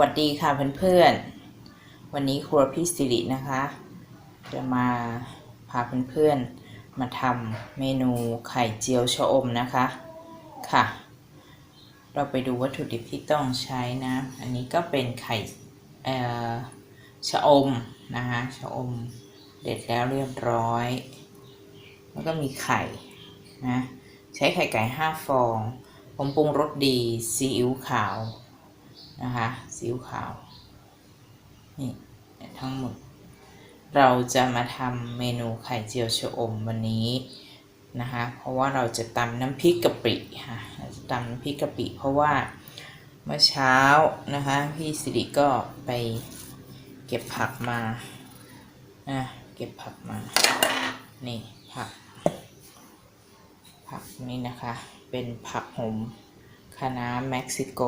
วัสดีค่ะเพื่อนๆ วันนี้ครัวพี่สิรินะคะ จะมาพาเพื่อนๆ มาทำเมนูไข่เจียวชะอมนะคะค่ะ เราไปดูวัตถุดิบที่ต้องใช้นะ อันนี้ก็เป็นไข่เอ่อชะอมนะคะชะอมเด็ดแล้วเรียบร้อย แล้วก็มีไข่นะใช้ไข่ไก่ห้าฟองผมปรุงรสดีซีอิ๊วขาว นะคะซีอิ๊วขาวนี่ทั้งหมด เราจะมาทำเมนูไข่เจียวชะอมวันนี้นะคะเพราะว่าเราจะตำน้ำพริกกะปิค่ะเราจะตำน้ำพริกกะปิ เพราะว่าเมื่อเช้านะคะพี่สิริก็ไปเก็บผักมานะเก็บผักมา นี่ผัก ผักนี่นะคะ เป็นผักหอมคะน้าเม็กซิโก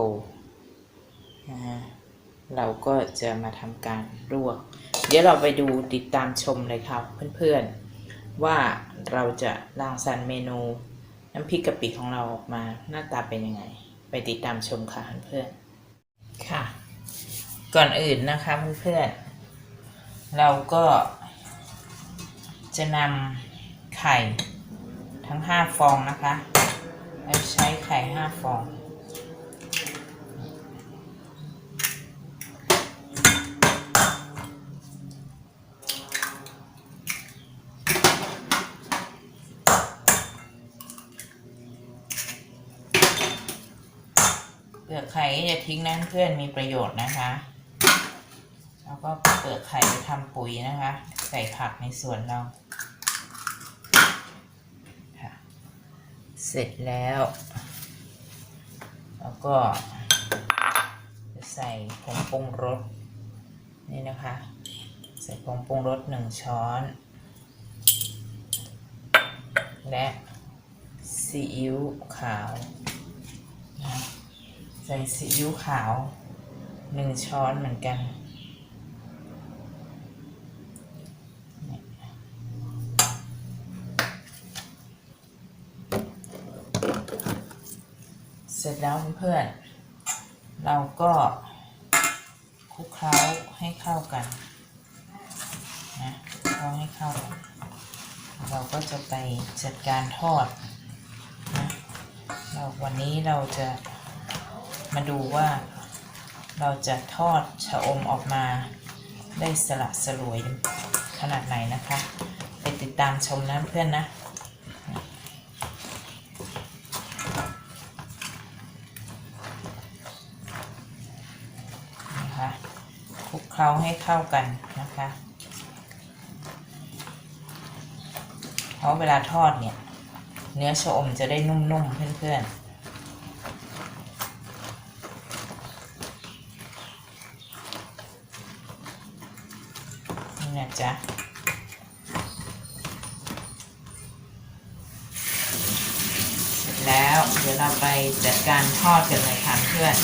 นะฮะเราก็จะมาทำการลวก เดี๋ยวเราไปดูติดตามชมเลยครับเพื่อนๆ ว่าเราจะรังสรรค์เมนูน้ำพริกกะปิของเราออกมาหน้าตาเป็นยังไง ไปติดตามชมค่ะเพื่อนๆค่ะ ก่อนอื่นนะคะเพื่อนๆเราก็จะนำไข่ทั้ง 5 ฟองนะคะ เราใช้ไข่ 5 ฟอง เปลือก ไข่อย่าทิ้งนะเพื่อนมีประโยชน์นะคะแล้วก็เปลือกไข่ไปทำปุ๋ยนะคะ ใส่ผักในสวนเราค่ะเสร็จแล้ว แล้วก็จะใส่ผงปรุงรสนี่นะคะ ใส่ผงปรุงรสหนึ่งช้อน และซีอิ๊วขาวนะ ใส่ซีอิ๊วขาวหนึ่งช้อนเหมือนกัน เสร็จแล้วเพื่อนเราก็คลุกเคล้าให้เข้ากันนะคุกเคล้าให้เข้ากันเราก็จะไปจัดการทอดนะเราวันนี้เราจะ มาดูว่า เราจะทอดชะอมออกมาได้สละสลวยขนาดไหนนะคะ ไปติดตามชมนะเพื่อนนะนะคะคลุกเคล้าให้เข้ากันนะคะเพราะเวลาทอดเนี่ย เนื้อชะอมจะได้นุ่มๆเพื่อนๆ นี่นะ จ๊ะเสร็จแล้วเดี๋ยวเราไปจัดการทอดกันเลยค่ะเพื่อน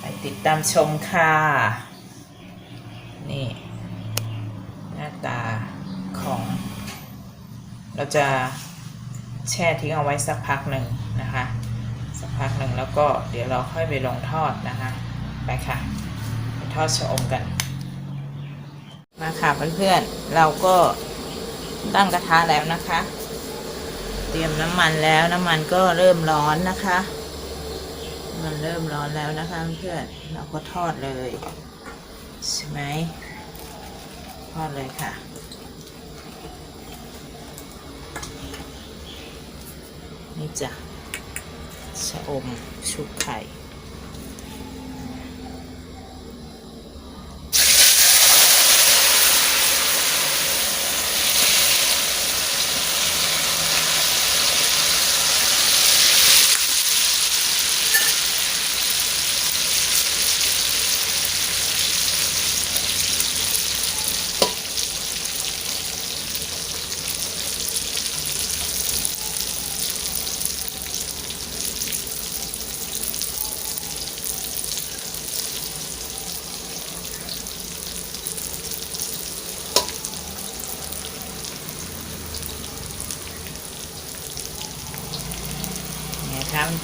ไปติดตามชมค่ะ นี่ หน้าตาของ เราจะแช่ทิ้งเอาไว้สักพักหนึ่งนะคะ สักพักหนึ่งแล้วก็เดี๋ยวเราค่อยไปลงทอดนะคะ ไปค่ะ ไปทอดชะอมกัน มาค่ะเพื่อนๆเราก็ตั้งกระทะแล้วนะคะ เตรียมน้ำมันแล้วน้ำมันก็เริ่มร้อนนะคะ มันเริ่มร้อนแล้วนะคะเพื่อนๆเราก็ทอดเลยใช่ไหมทอดเลยค่ะนี่จ้ะชะอมชุบไข่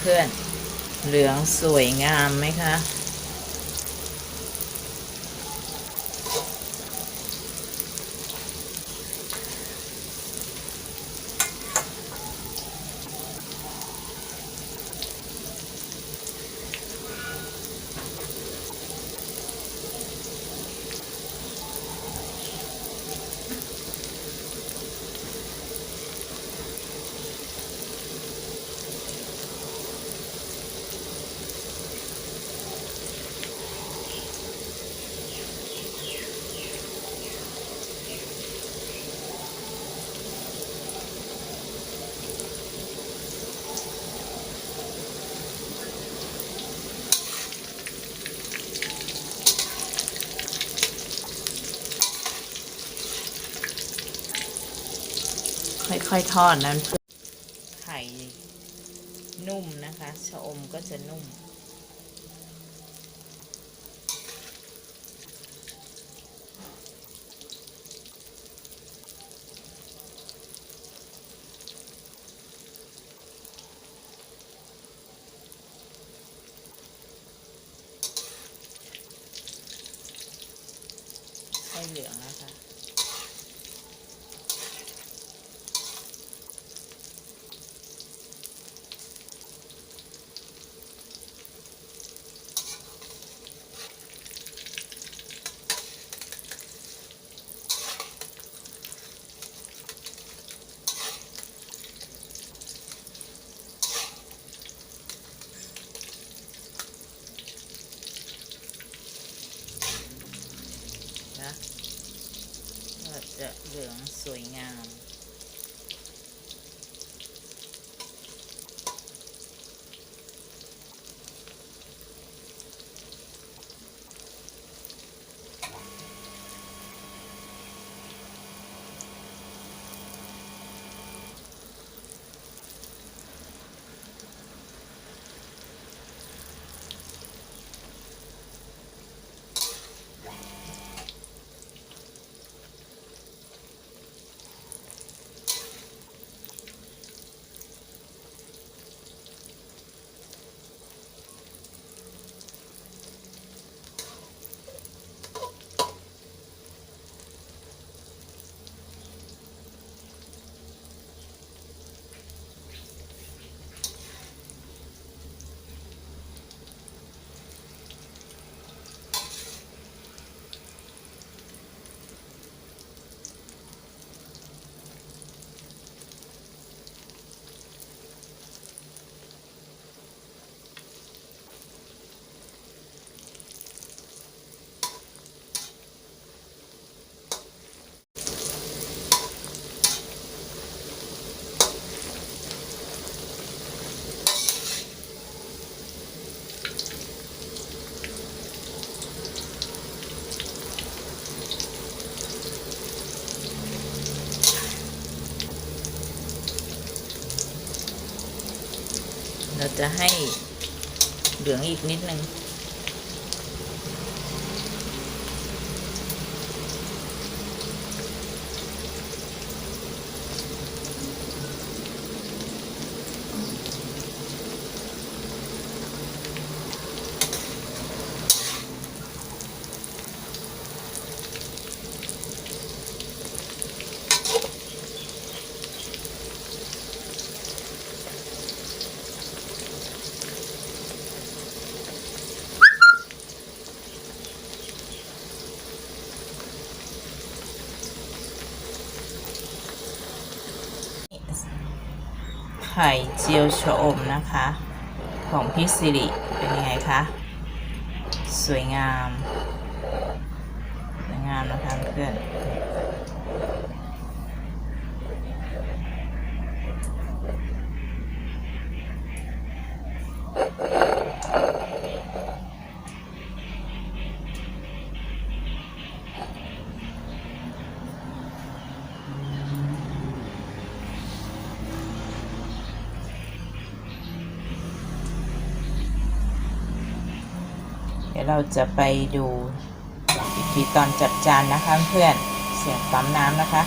พื่อนๆ เหลืองสวยงามไหมคะ ค่อยๆทอดนั้นไข่นุ่มนะคะชะอมก็จะนุ่มไข่เหลืองนะคะ จะให้เหลืองอีกนิดนึง ไข่เจียวชะอมนะคะ ของพี่สิริเป็นยังไงคะ สวยงาม สวยงามนะคะเพื่อน เดี๋ยวเราจะไปดูอีกทีตอนจัดจานนะคะเพื่อนเสียงปั๊มน้ำนะคะ